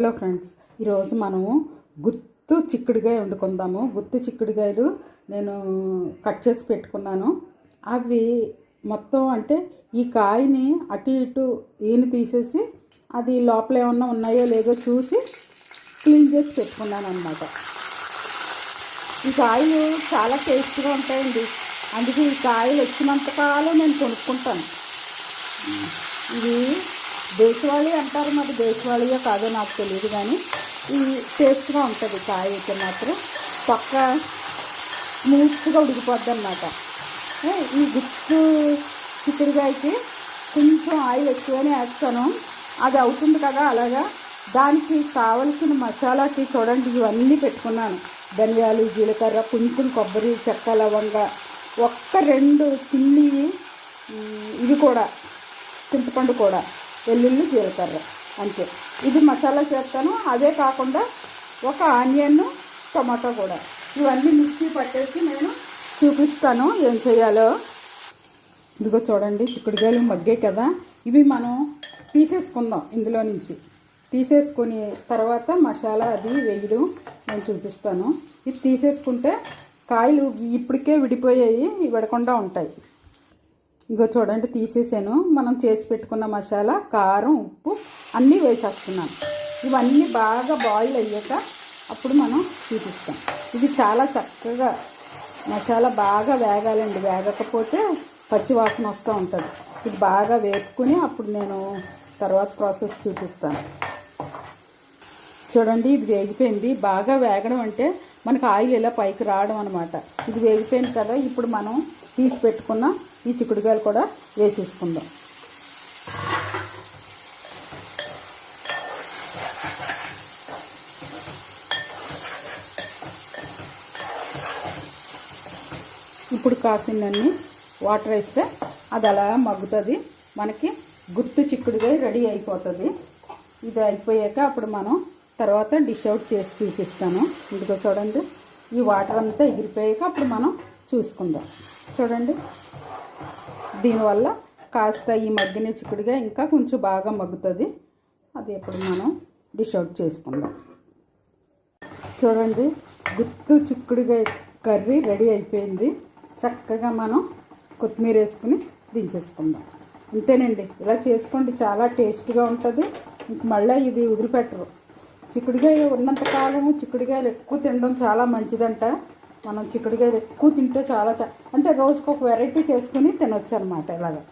Hello friends ఈరోజు మనము గుత్తు చిక్కుడుగాయ వండుకుందాము. గుత్తు చిక్కుడుగాయలు నేను కట్ చేసి పెట్టుకున్నాను. అవి మొత్తం అంటే ఈ కాయని అటు ఇటు ఈయన తీసేసి అది లోపల ఏమన్నా ఉన్నాయో లేదో చూసి క్లీన్ చేసి పెట్టుకున్నాను అనమాట ఈ కాయలు చాలా టేస్ట్గా ఉంటాయండి. అందుకే ఈ కాయలు వచ్చినంతకాలం నేను కొనుక్కుంటాను. ఇది దేశవాళీ అంటారు మరి దేశవాళీయో కాదో నాకు తెలియదు కానీ ఈ టేస్ట్గా ఉంటుంది కాయ అయితే మాత్రం. పక్క స్మూత్గా ఉడికిపోద్ది అనమాట ఈ గుత్తు చిక్కుడుకాయకి కొంచెం ఆయిల్ ఎక్కువనే వేస్తాను. అది అవుతుంది కదా అలాగా. దానికి కావలసిన మసాలాకి చూడండి ఇవన్నీ పెట్టుకున్నాను. ధనియాలు జీలకర్ర కొంచెం కొబ్బరి చెక్క లవంగ ఒక్క రెండు చిన్ని ఇవి కూడా చింతపండు కూడా. వెల్లుల్లి జీలకర్ర అంతే. ఇది మసాలా చేస్తాను. అదే కాకుండా ఒక ఆనియన్ టమాటో కూడా. ఇవన్నీ మిక్సీ పట్టేసి నేను చూపిస్తాను ఏం చేయాలో. ఇదిగో చూడండి చిక్కుడుకాయలు మగ్గే కదా. ఇవి మనం తీసేసుకుందాం ఇందులో నుంచి. తీసేసుకుని తర్వాత మసాలా అది వేయడం నేను చూపిస్తాను. ఇది తీసేసుకుంటే కాయలు ఇప్పటికే విడిపోయాయి విడకుండా ఉంటాయి. ఇంకో చూడండి తీసేసాను. మనం చేసి పెట్టుకున్న మసాలా కారం ఉప్పు అన్నీ వేసేస్తున్నాను. ఇవన్నీ బాగా బాయిల్ అయ్యాక అప్పుడు మనం చూపిస్తాం. ఇది చాలా చక్కగా మసాలా బాగా వేగాలండి. వేగకపోతే పచ్చివాసన వస్తూ ఉంటుంది. ఇది బాగా వేపుకుని అప్పుడు నేను తర్వాత ప్రాసెస్ చూపిస్తాను. చూడండి ఇది వేగిపోయింది. బాగా వేగడం అంటే మనకు ఆయిల్ ఇలా పైకి రావడం అనమాట ఇది వేగిపోయింది కదా ఇప్పుడు మనం తీసి పెట్టుకున్న ఈ చిక్కుడుకాయలు కూడా వేసేసుకుందాం. ఇప్పుడు కాసినన్ని వాటర్ వేస్తే అది అలా మగ్గుతుంది. మనకి గుర్తు చిక్కుడుగా రెడీ అయిపోతుంది. ఇది అయిపోయాక అప్పుడు మనం తర్వాత డిష్ అవుట్ చేసి చూపిస్తాను. ఇదిగో చూడండి. ఈ వాటర్ అంతా ఎగిరిపోయాక అప్పుడు మనం చూసుకుందాం. చూడండి. దీనివల్ల కాస్త ఈ మగ్గిన చిక్కుడుగా ఇంకా కొంచెం బాగా మగ్గుతుంది. అది ఇప్పుడు మనం డిష్ అవుట్ చేసుకుందాం. చూడండి గుత్తు చిక్కుడుగా కర్రీ రెడీ అయిపోయింది. చక్కగా మనం కొత్తిమీర వేసుకుని దించేసుకుందాం. అంతేనండి ఇలా చేసుకోండి చాలా టేస్ట్గా ఉంటుంది. ఇంక మళ్ళీ ఇది వదిలిపెట్టరు. చిక్కుడుకాయ ఉన్నంతకాలం చిక్కుడుకాయలు ఎక్కువ తినడం చాలా మంచిదంట. మనం చిక్కుడుకాయలు ఎక్కువ తింటే చాలా అంటే రోజుకు ఒక వెరైటీ చేసుకుని తినొచ్చు అనమాట ఇలాగా.